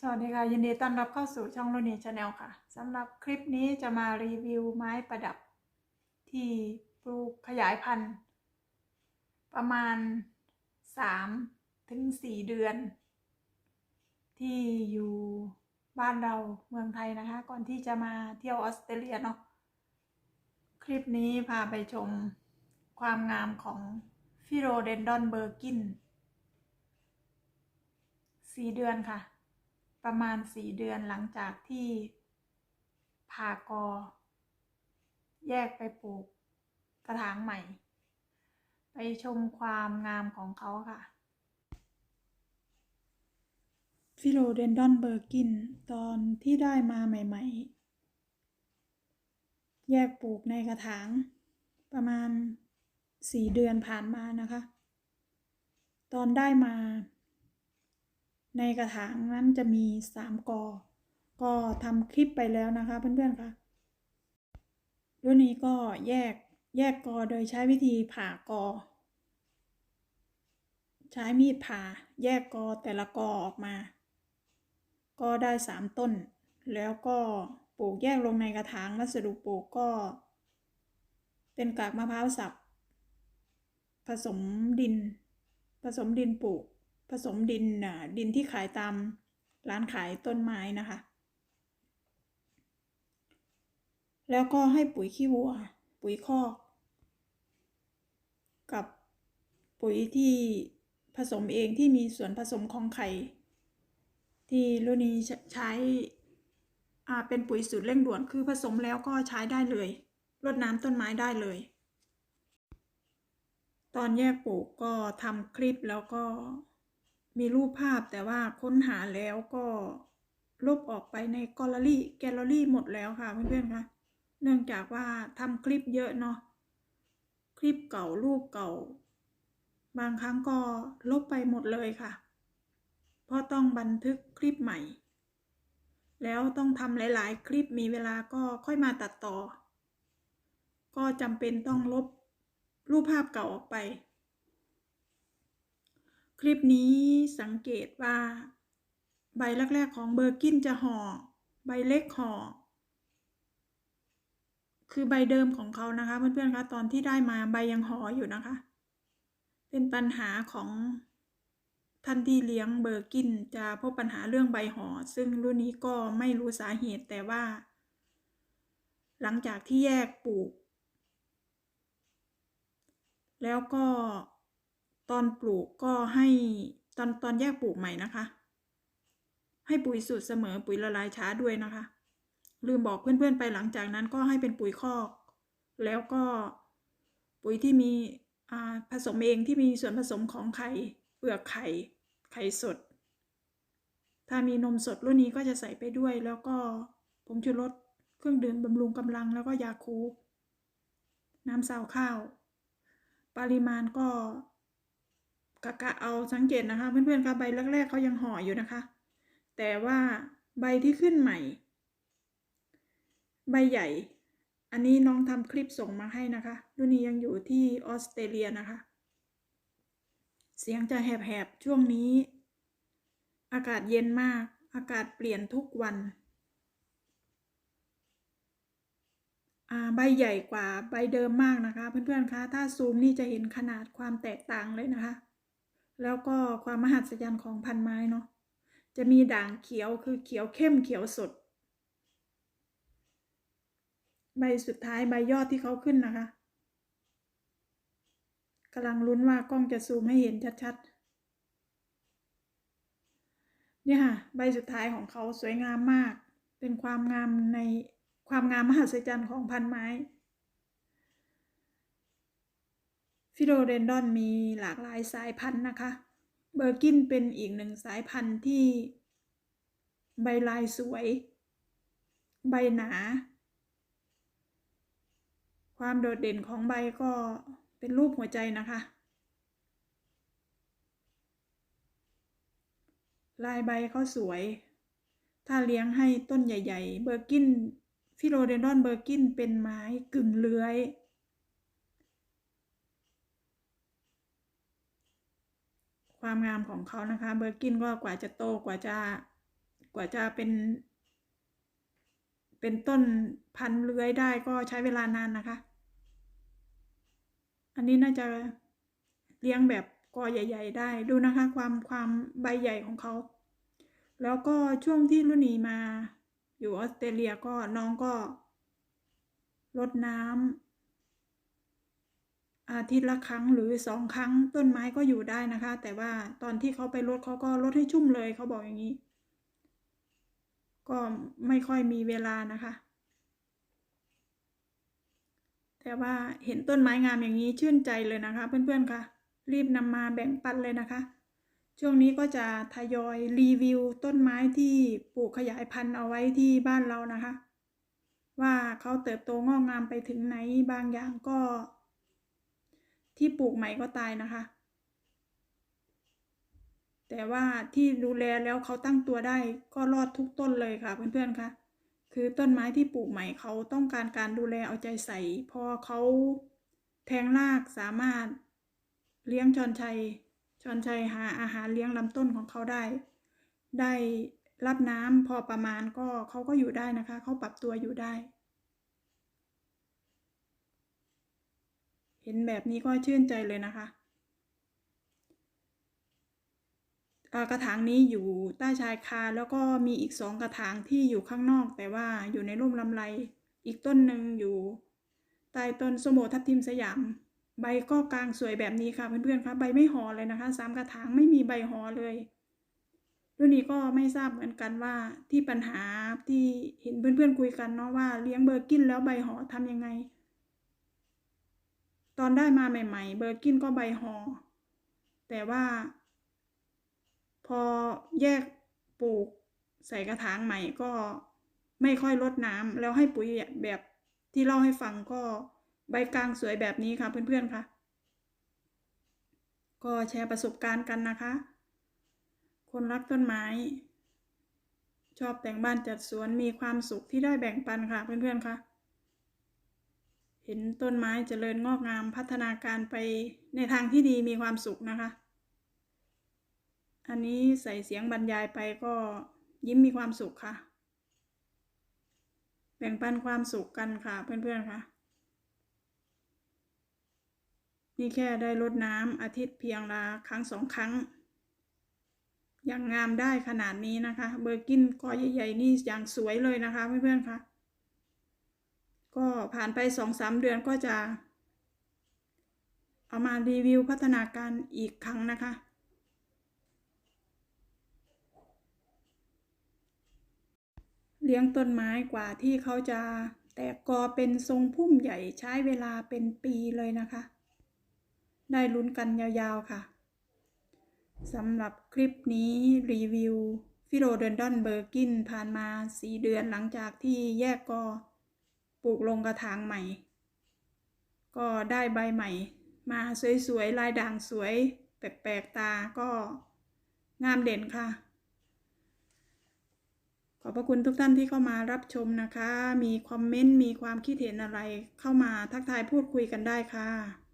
สวัสดีค่ะ ยินดีต้อนรับเข้าสู่ช่องโรนีชาแนลค่ะสำหรับคลิปนี้จะมารีวิวไม้ประดับ ที่ปลูกขยายพันธุ์ ประมาณ 3 ถึง 4 เดือน ที่อยู่บ้านเราเมืองไทยนะคะ ก่อนที่จะมาเที่ยวออสเตรเลียเนาะคลิปนี้พาไปชมความงามของฟิโรเดนดอนเบอร์กินสี่เดือนค่ะ ประมาณสี่เดือนหลังจากที่ผ่ากอ แยกไปปลูกกระถางใหม่ ไปชมความงามของเขาค่ะฟิโลเดนดอนเบอร์กินตอนที่ได้มาใหม่ ๆ แยกปลูกในกระถาง ประมาณสี่เดือนผ่านมานะคะ ตอนได้มา ในกระถางนั้นจะมีสามกอ ก็ทำคลิปไปแล้วนะคะเพื่อนๆคะรุ่นนี้ก็แยกแยกกอโดยใช้วิธีผ่ากอ ใช้มีดผ่าแยกกอแต่ละกอออกมา ก็ได้สามต้น แล้วก็ปลูกแยกลงในกระถางวัสดุปลูกก็ เป็นกากมะพร้าวสับ ผสมดิน ผสมดินปลูก ผสมดินดินที่ขายตามร้านขายต้นไม้นะคะ แล้วก็ให้ปุ๋ยขี้วัว ปุ๋ยคอก กับปุ๋ยที่ผสมเองที่มีส่วนผสมของไข่ ที่รุ่นนี้ใช้ใชเป็นปุ๋ยสูตรเร่งด่วนคือผสมแล้วก็ใช้ได้เลยรดน้ำต้นไม้ได้เลย ตอนแยกปลูกก็ทำคลิปแล้วก็ มีรูปภาพแต่ว่าค้นหาแล้วก็ลบออกไปในแกลเลอรี่แกลเลอรี่หมดแล้วค่ะเพื่อนๆคะเนื่องจากว่าทำคลิปเยอะเนาะคลิปเก่ารูปเก่า บางครั้งก็ลบไปหมดเลยค่ะ เพราะต้องบันทึกคลิปใหม่ แล้วต้องทำหลาย ๆ คลิปมีเวลาก็ค่อยมาตัดต่อ ก็จำเป็นต้องลบรูปภาพเก่าออกไป คลิปนี้สังเกตว่า ใบแรก ๆ ของเบอร์กินจะห่อ ใบเล็กห่อ คือใบเดิมของเขานะคะ เพื่อนๆคะตอนที่ได้มาใบยังห่ออยู่นะคะ เป็นปัญหาของท่านที่เลี้ยงเบอร์กินจะพบปัญหาเรื่องใบห่อ ซึ่งรุ่นนี้ก็ไม่รู้สาเหตุแต่ว่า หลังจากที่แยกปลูก แล้วก็ ตอนปลูกก็ให้ตอนตอนแยกปลูกใหม่นะคะ ให้ปุ๋ยสูตรเสมอปุ๋ยละลายช้าด้วยนะคะ ลืมบอกเพื่อนๆไปหลังจากนั้นก็ให้เป็นปุ๋ยคอก แล้วก็ปุ๋ยที่มีผสมเองที่มีส่วนผสมของไข่เปลือกไข่ไข่สด ถ้ามีนมสดรุ่นนี้ก็จะใส่ไปด้วย แล้วก็ผงชูรสเครื่องดื่มบำรุงกำลังแล้วก็ยาคู น้ำซาวข้าว ปริมาณก็ กะกะเอาสังเกตนะคะเพื่อนๆคะใบแรกๆเขายังห่ออยู่นะคะ แต่ว่าใบที่ขึ้นใหม่ ใบใหญ่ อันนี้น้องทำคลิปส่งมาให้นะคะรุ่นนี้ยังอยู่ที่ออสเตรเลียนะคะ เสียงจะแหบๆช่วงนี้ อากาศเย็นมาก อากาศเปลี่ยนทุกวันใบใหญ่กว่าใบเดิมมากนะคะ เพื่อนๆคะถ้าซูมนี่จะเห็นขนาดความแตกต่างเลยนะคะ แล้วก็ความมหัศจรรย์ของพันไม้เนาะจะมีด่างเขียวคือเขียวเข้มเขียวสด ใบสุดท้ายใบยอดที่เขาขึ้นนะคะกำลังลุ้นว่ากล้องจะซูมให้เห็นชัดๆ เนี่ยค่ะ ใบสุดท้ายของเขาสวยงามมาก เป็นความงามในความงามมหัศจรรย์ของพันไม้ ฟิโดเดนดอนมีหลากหลายสายพันธุ์นะคะ เบอร์กินเป็นอีกหนึ่งสายพันธุ์ที่ใบลายสวย ใบหนา ความโดดเด่นของใบก็เป็นรูปหัวใจนะคะ ลายใบเขาสวย ถ้าเลี้ยงให้ต้นใหญ่ ๆ เบอร์กินฟิโลเดนดอนเบอร์กินเป็นไม้กึ่งเลื้อย ความงามของเขานะคะ เบอร์กินก็กว่าจะโตกว่าจะ กว่าจะเป็น เป็นต้นพันเลื้อยได้ก็ใช้เวลานานนะคะ อันนี้น่าจะเลี้ยงแบบกอใหญ่ ๆ ได้ดูนะคะ ความความใบใหญ่ของเขา แล้วก็ช่วงที่รุ่นีมาอยู่ออสเตรเลียก็น้องก็รดน้ำ อาทิตย์ละครั้งหรือสองครั้งต้นไม้ก็อยู่ได้นะคะ แต่ว่าตอนที่เขาไปรดเขาก็รดให้ชุ่มเลยเขาบอกอย่างนี้ ก็ไม่ค่อยมีเวลานะคะ แต่ว่าเห็นต้นไม้งามอย่างนี้ชื่นใจเลยนะคะ เพื่อนๆค่ะรีบนำมาแบ่งปันเลยนะคะ ช่วงนี้ก็จะทยอยรีวิวต้นไม้ที่ปลูกขยายพันธุ์เอาไว้ที่บ้านเรานะคะ ว่าเขาเติบโตงอกงามไปถึงไหนบางอย่างก็ ที่ปลูกใหม่ก็ตายนะคะ แต่ว่าที่ดูแลแล้วเขาตั้งตัวได้ก็รอดทุกต้นเลยค่ะ เพื่อนๆค่ะคือต้นไม้ที่ปลูกใหม่เขาต้องการการดูแลเอาใจใส่ พอเขาแทงรากสามารถเลี้ยงชอนชัยชอนชัยหาอาหารเลี้ยงลำต้นของเขาได้ ได้รับน้ำพอประมาณก็เขาก็อยู่ได้นะคะ เขาปรับตัวอยู่ได้ เห็นแบบนี้ก็ชื่นใจเลยนะคะกระถางนี้อยู่ใต้ชายคาแล้วก็มีอีกสองกระถางที่อยู่ข้างนอก แต่ว่าอยู่ในร่มลำไร อีกต้นหนึ่งอยู่ใต้ต้นสมโมทับทิมสยาม ใบก็กลางสวยแบบนี้ค่ะเพื่อนๆคะใบไม่ห่อเลยนะคะสามกระถางไม่มีใบห่อเลยรุ่นนี้ก็ไม่ทราบเหมือนกันว่าที่ปัญหาที่เห็นเพื่อนๆคุยกันเนาะว่าเลี้ยงเบอร์กินแล้วใบห่อทำยังไง ตอนได้มาใหม่ ๆ เบอร์กินก็ใบห่อแต่ว่า พอแยกปลูกใส่กระถางใหม่ก็ไม่ค่อยลดน้ำแล้วให้ปุ๋ยแบบที่เล่าให้ฟังก็ใบกลางสวยแบบนี้ค่ะเพื่อนๆค่ะ ก็แชร์ประสบการณ์กันนะคะ คนรักต้นไม้ ชอบแต่งบ้านจัดสวนมีความสุขที่ได้แบ่งปันค่ะเพื่อนๆค่ะ เห็นต้นไม้เจริญงอกงามพัฒนาการไปในทางที่ดีมีความสุขนะคะ อันนี้ใส่เสียงบรรยายไปก็ยิ้มมีความสุขค่ะ แบ่งปันความสุขกันค่ะเพื่อนๆค่ะ นี่แค่ได้รดน้ำอาทิตย์เพียงละครั้งสองครั้งยังงามได้ขนาดนี้นะคะ เบอร์กินกอใหญ่ๆนี่อย่างสวยเลยนะคะเพื่อนๆค่ะ ก็ผ่านไปสองสามเดือนก็จะ เอามารีวิวพัฒนาการอีกครั้งนะคะ เลี้ยงต้นไม้กว่าที่เขาจะแตกกอเป็นทรงพุ่มใหญ่ใช้เวลาเป็นปีเลยนะคะ ได้ลุ้นกันยาวๆค่ะสำหรับคลิปนี้รีวิวฟิโรเดนดอนเบอร์กินผ่านมา 4 เดือนหลังจากที่แยกกอ ลูกลงกระถางใหม่ ก็ได้ใบใหม่ มาสวยๆลายด่างสวย แปลกๆตาก็งามเด่นค่ะ ขอบพระคุณทุกท่านที่เข้ามารับชมนะคะ มีคอมเมนต์ มีความคิดเห็นอะไรเข้ามาทักทายพูดคุยกันได้ค่ะ